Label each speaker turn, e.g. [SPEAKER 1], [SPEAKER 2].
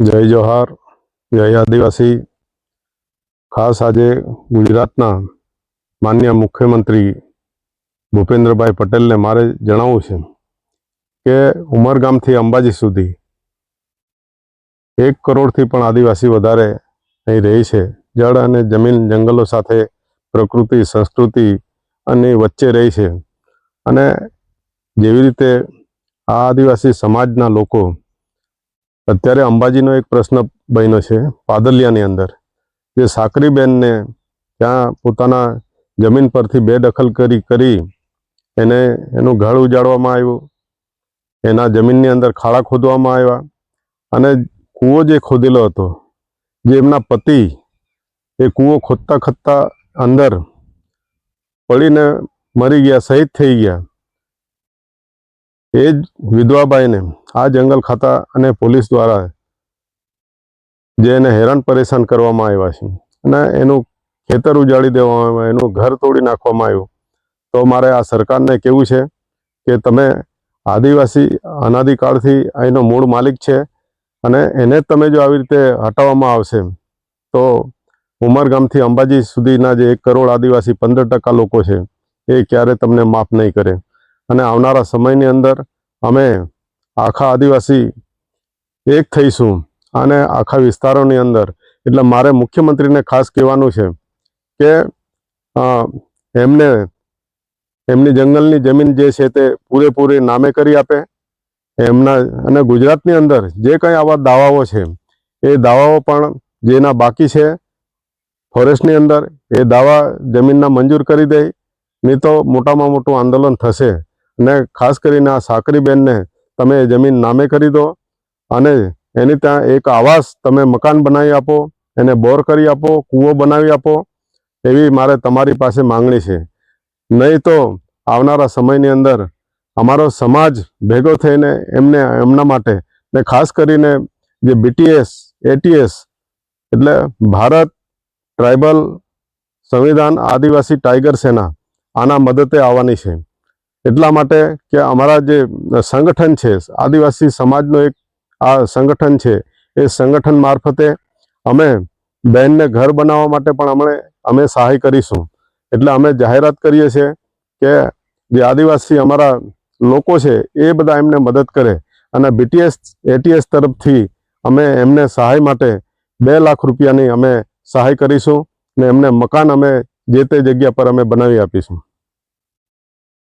[SPEAKER 1] જય જોહાર, જય આદિવાસી. ખાસ આજે ગુજરાતના માન્ય મુખ્યમંત્રી ભૂપેન્દ્રભાઈ પટેલને મારે જણાવવું છે કે ઉમરગામથી અંબાજી સુધી એક કરોડથી પણ આદિવાસી વધારે અહીં રહે છે. જળ અને જમીન જંગલો સાથે પ્રકૃતિ, સંસ્કૃતિ અને વચ્ચે રહે છે. અને જેવી રીતે આ આદિવાસી સમાજના લોકો અત્યારે અંબાજીનો એક પ્રશ્ન બન્યો છે પાદલિયાની અંદર જે સાકરીબેનને ત્યાં પોતાના જમીન પરથી બેદખલ કરી કરી એને એનું ઘર ઉજાડવામાં આવ્યું, એના જમીનની અંદર ખાડા ખોદવામાં આવ્યા અને કૂવો જે ખોદેલો હતો, જે એમના પતિ એ કૂવો ખોદતા ખોદતા અંદર પડીને મરી ગયા, શહીદ થઈ ગયા. એ જ વિધવાબાઈને આ જંગલ ખાતા અને પોલીસ દ્વારા જે એને હેરાન પરેશાન કરવામાં આવ્યા છે. અને એનું ખેતર ઉજાડી દેવામાં આવ્યું, એનું ઘર તોડી નાખવામાં આવ્યું. તો મારે આ સરકારને કેવું છે કે તમે આદિવાસી અનાદિકાળથી અહીંનો મૂળ માલિક છે અને એને તમે જો આવી રીતે હટાવવામાં આવશે, તો ઉમરગામથી અંબાજી સુધીના જે એક કરોડ આદિવાસી પંદર ટકા લોકો છે, એ ક્યારે તમને માફ નહીં કરે. અને આવનારા સમયની અંદર અમે આખા આદિવાસી એક થઈશું. અને આખા વિસ્તારોની અંદર. એટલે મારે મુખ્યમંત્રીને ખાસ કહેવાનું છે કે એમને, એમની જંગલની જમીન જે છે તે પૂરેપૂરી નામે કરી આપે. એમના, અને ગુજરાતની અંદર જે કંઈ આવા દાવાઓ છે, એ દાવાઓ પણ જેના બાકી છે, ફોરેસ્ટની અંદર એ દાવા જમીનના મંજૂર કરી દે. નહીં તો મોટામાં મોટું આંદોલન થશે. અને ખાસ કરીને આ સાકરીબેનને તમે એ જમીન નામે કરી દો અને એની ત્યાં એક આવાસ તમે મકાન બનાવી આપો, એને બોર કરી આપો, કૂવો બનાવી આપો, એવી મારે તમારી પાસે માંગણી છે. નહીં તો આવનારા સમયની અંદર અમારો સમાજ ભેગો થઈને એમને, એમના માટે ને ખાસ કરીને જે બીટીએસ એટીએસ એટલે ભારત ટ્રાઇબલ સંવિધાન આદિવાસી ટાઈગર સેના આના મદદે આવવાની છે. એટલા માટે કે અમારા જે સંગઠન છે, આદિવાસી સમાજનો એક આ સંગઠન છે, એ સંગઠન મારફતે અમે બહેનને ઘર બનાવવા માટે પણ અમે અમે સહાય કરીશું. એટલે અમે જાહેરાત કરીએ છીએ કે જે આદિવાસી અમારા લોકો છે, એ બધા એમને મદદ કરે અને બીટીએસ એટીએસ તરફથી અમે એમને સહાય માટે બે લાખ રૂપિયાની અમે સહાય કરીશું ને એમને મકાન અમે જે તે જગ્યા પર અમે બનાવી આપીશું.